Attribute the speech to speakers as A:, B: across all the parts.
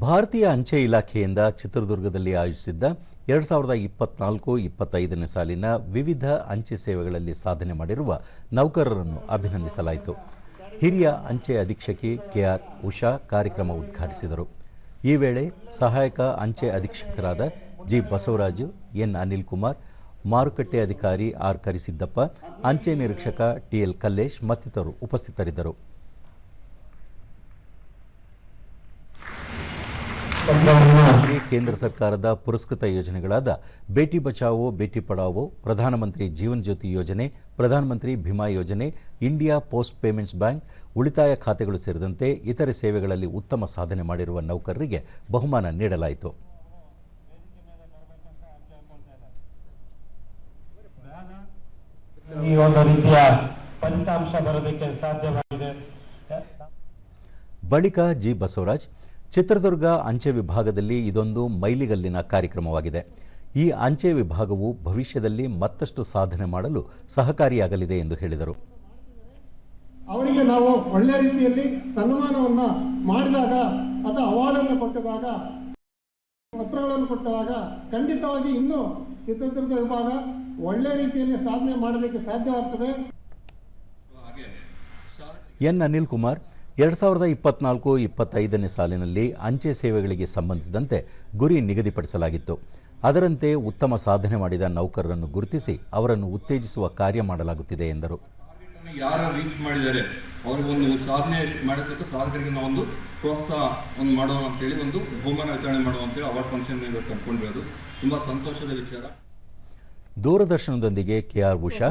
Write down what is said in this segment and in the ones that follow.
A: ಭಾರತೀಯ ಅಂಚೆ ಇಲಾಖೆಯಿಂದ ಚಿತ್ರದುರ್ಗದಲ್ಲಿ ಆಯೋಜಿಸಿದ್ದ ಎರಡು ಸಾವಿರದ ಇಪ್ಪತ್ನಾಲ್ಕು ಇಪ್ಪತ್ತೈದನೇ ಸಾಲಿನ ವಿವಿಧ ಅಂಚೆ ಸೇವೆಗಳಲ್ಲಿ ಸಾಧನೆ ಮಾಡಿರುವ ನೌಕರರನ್ನು ಅಭಿನಂದಿಸಲಾಯಿತು. ಹಿರಿಯ ಅಂಚೆ ಅಧೀಕ್ಷಕಿ ಕೆಆರ್ ಉಷಾ ಕಾರ್ಯಕ್ರಮ ಉದ್ಘಾಟಿಸಿದರು. ಈ ವೇಳೆ ಸಹಾಯಕ ಅಂಚೆ ಅಧೀಕ್ಷಕರಾದ ಜಿ ಬಸವರಾಜು, ಎನ್ ಅನಿಲ್ ಕುಮಾರ್, ಮಾರುಕಟ್ಟೆ ಅಧಿಕಾರಿ ಆರ್ ಕರಿಸಿದ್ದಪ್ಪ, ಅಂಚೆ ನಿರೀಕ್ಷಕ ಟಿಎಲ್ ಕಲ್ಲೇಶ್ ಮತ್ತಿತರರು ಉಪಸ್ಥಿತರಿದ್ದರು. ಕೇಂದ್ರ ಸರ್ಕಾರದ ಪುರಸ್ಕೃತ ಯೋಜನೆಗಳಾದ ಬೇಟಿ ಬಚಾವೋ ಬೇಟಿ ಪಡಾವೋ ಪ್ರಧಾನಮಂತ್ರಿ ಜೀವನ್ ಜ್ಯೋತಿ ಯೋಜನೆ ಪ್ರಧಾನಮಂತ್ರಿ ಭೀಮಾ ಯೋಜನೆ ಇಂಡಿಯಾ ಪೋಸ್ಟ್ ಪೇಮೆಂಟ್ಸ್ ಬ್ಯಾಂಕ್ ಉಳಿತಾಯ ಖಾತೆಗಳು ಸೇರಿದಂತೆ ಇತರೆ ಸೇವೆಗಳಲ್ಲಿ ಉತ್ತಮ ಸಾಧನೆ ಮಾಡಿರುವ ನೌಕರರಿಗೆ ಬಹುಮಾನ ನೀಡಲಾಯಿತು.
B: ಈ ಒಂದು ರೀತಿಯ ಫಲಿತಾಂಶ ಬರೋದಕ್ಕೆ ಸಾಧ್ಯವಾಗಿದೆ.
A: ಬಳಿಕ ಜಿ ಬಸವರಾಜ್ ಚಿತ್ರದುರ್ಗ ಅಂಚೆ ವಿಭಾಗದಲ್ಲಿ ಇದೊಂದು ಮೈಲಿಗಲ್ಲಿನ ಕಾರ್ಯಕ್ರಮವಾಗಿದೆ. ಈ ಅಂಚೆ ವಿಭಾಗವು ಭವಿಷ್ಯದಲ್ಲಿ ಮತ್ತಷ್ಟು ಸಾಧನೆ ಮಾಡಲು ಸಹಕಾರಿಯಾಗಲಿದೆ ಎಂದು ಹೇಳಿದರು.
C: ಅವರಿಗೆ ನಾವು ಒಳ್ಳೆ ರೀತಿಯಲ್ಲಿ ಸನ್ಮಾನವನ್ನ ಮಾಡಿದಾಗ ಅಥವಾ ಅವಾರ್ಡನ್ನು ಕೊಟ್ಟಿದಾಗ ಪತ್ರಗಳನ್ನು ಕೊಟ್ಟಾಗ ಖಂಡಿತವಾಗಿ ಇನ್ನೂ ಚಿತ್ರದುರ್ಗ ವಿಭಾಗ ಒಳ್ಳೆ ರೀತಿಯಲ್ಲಿ ಸಾಧನೆ ಮಾಡಲಿಕ್ಕೆ ಸಾಧ್ಯವಾಗ್ತದೆ.
A: ಎನ್ ಅನಿಲ್ ಕುಮಾರ್ ಎರಡು ಸಾವಿರದ ಇಪ್ಪತ್ನಾಲ್ಕು ಇಪ್ಪತ್ತೈದನೇ ಸಾಲಿನಲ್ಲಿ ಅಂಚೆ ಸೇವೆಗಳಿಗೆ ಸಂಬಂಧಿಸಿದಂತೆ ಗುರಿ ನಿಗದಿಪಡಿಸಲಾಗಿತ್ತು. ಅದರಂತೆ ಉತ್ತಮ ಸಾಧನೆ ಮಾಡಿದ ನೌಕರರನ್ನು ಗುರುತಿಸಿ ಅವರನ್ನು ಉತ್ತೇಜಿಸುವ ಕಾರ್ಯ ಮಾಡಲಾಗುತ್ತಿದೆ ಎಂದರು.
D: ಯಾರು ರೀಚ್ ಮಾಡಿದ್ದಾರೆ ಒಂದು ಸಾಧನೆ ಮಾಡಿದ್ದಕ್ಕೆ ಸಾಧಕರಿಗೆ ಒಂದು ಪ್ರೋತ್ಸಾಹ ಒಂದು ಮಾಡೋಣ ಅಂತೇಳಿ ಒಂದು ಬಹುಮಾನ ವಿತರಣೆ ಮಾಡುವ ಅವಾರ್ಡ್ ಫಂಕ್ಷನ್ ಇವತ್ತು ಕರ್ಕೊಂಡಿರೋದು. ತುಂಬಾ ಸಂತೋಷದ ವಿಚಾರ.
A: ದೂರದರ್ಶನದೊಂದಿಗೆ ಕೆಆರ್ ಉಷಾ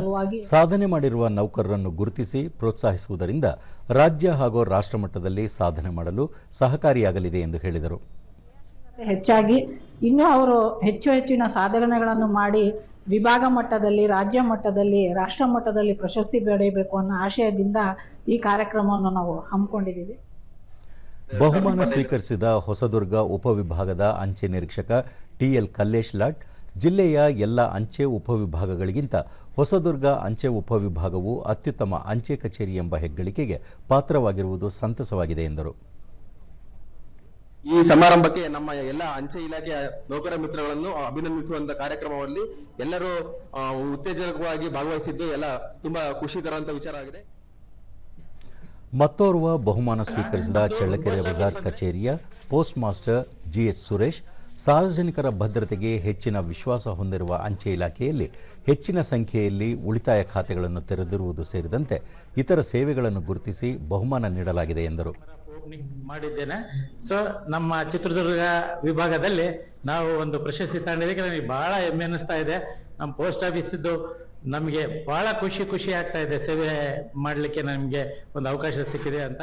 A: ಸಾಧನೆ ಮಾಡಿರುವ ನೌಕರರನ್ನು ಗುರುತಿಸಿ ಪ್ರೋತ್ಸಾಹಿಸುವುದರಿಂದ ರಾಜ್ಯ ಹಾಗೂ ರಾಷ್ಟ್ರ ಮಟ್ಟದಲ್ಲಿ ಸಾಧನೆ ಮಾಡಲು ಸಹಕಾರಿಯಾಗಲಿದೆ ಎಂದು ಹೇಳಿದರು.
E: ಹೆಚ್ಚಾಗಿ ಇನ್ನೂ ಅವರು ಹೆಚ್ಚು ಹೆಚ್ಚಿನ ಸಾಧನೆಗಳನ್ನು ಮಾಡಿ ವಿಭಾಗ ಮಟ್ಟದಲ್ಲಿ ರಾಜ್ಯ ಮಟ್ಟದಲ್ಲಿ ರಾಷ್ಟ್ರ ಮಟ್ಟದಲ್ಲಿ ಪ್ರಶಸ್ತಿ ಪಡೆಯಬೇಕು ಅನ್ನೋ ಆಶಯದಿಂದ ಈ ಕಾರ್ಯಕ್ರಮವನ್ನು ನಾವು ಹಮ್ಮಿಕೊಂಡಿದ್ದೀವಿ.
A: ಬಹುಮಾನ ಸ್ವೀಕರಿಸಿದ ಹೊಸದುರ್ಗ ಉಪವಿಭಾಗದ ಅಂಚೆ ನಿರೀಕ್ಷಕ ಟಿಎಲ್ ಕಲ್ಲೇಶ್ ಲಾಟ್ ಜಿಲ್ಲೆಯ ಎಲ್ಲ ಅಂಚೆ ಉಪವಿಭಾಗಗಳಿಗಿಂತ ಹೊಸದುರ್ಗ ಅಂಚೆ ಉಪವಿಭಾಗವು ಅತ್ಯುತ್ತಮ ಅಂಚೆ ಕಚೇರಿ ಎಂಬ ಹೆಗ್ಗಳಿಕೆಗೆ ಪಾತ್ರವಾಗಿರುವುದು ಸಂತಸವಾಗಿದೆ ಎಂದರು.
F: ಈ ಸಮಾರಂಭಕ್ಕೆ ನಮ್ಮ ಎಲ್ಲ ಅಂಚೆ ಇಲಾಖೆಯ ನೌಕರ ಮಿತ್ರಗಳನ್ನು ಅಭಿನಂದಿಸುವಂತ ಕಾರ್ಯಕ್ರಮದಲ್ಲಿ ಎಲ್ಲರೂ ಉತ್ತೇಜಕವಾಗಿ ಭಾಗವಹಿಸಿದ್ದು ಎಲ್ಲ ತುಂಬಾ ಖುಷಿ ತರುವಂತ ವಿಚಾರ ಆಗಿದೆ.
A: ಮತ್ತೋರ್ವ ಬಹುಮಾನ ಸ್ವೀಕರಿಸಿದ ಚಳ್ಳಕೆರೆ ಬಜಾರ್ ಕಚೇರಿಯ ಪೋಸ್ಟ್ ಮಾಸ್ಟರ್ ಜಿಎಚ್ ಸುರೇಶ್ ಸಾರ್ವಜನಿಕರ ಭದ್ರತೆಗೆ ಹೆಚ್ಚಿನ ವಿಶ್ವಾಸ ಹೊಂದಿರುವ ಅಂಚೆ ಇಲಾಖೆಯಲ್ಲಿ ಹೆಚ್ಚಿನ ಸಂಖ್ಯೆಯಲ್ಲಿ ಉಳಿತಾಯ ಖಾತೆಗಳನ್ನು ತೆರೆದಿರುವುದು ಸೇರಿದಂತೆ ಇತರ ಸೇವೆಗಳನ್ನು ಗುರುತಿಸಿ ಬಹುಮಾನ ನೀಡಲಾಗಿದೆ ಎಂದರು.
B: ಮಾಡಿದ್ದೇನೆ. ಸೊ ನಮ್ಮ ಚಿತ್ರದುರ್ಗ ವಿಭಾಗದಲ್ಲಿ ನಾವು ಒಂದು ಪ್ರಶಸ್ತಿ ತಗೊಂಡಿದ್ದಕ್ಕೆ ನನಗೆ ಬಹಳ ಹೆಮ್ಮೆ ಅನ್ನಿಸ್ತಾ ಇದೆ. ನಮ್ಮ ಪೋಸ್ಟ್ ಆಫೀಸ್ ನಮಗೆ ಬಹಳ ಖುಷಿ ಖುಷಿ ಆಗ್ತಾ ಇದೆ. ಸೇವೆ ಮಾಡಲಿಕ್ಕೆ ನಮಗೆ ಒಂದು ಅವಕಾಶ ಸಿಕ್ಕಿದೆ ಅಂತ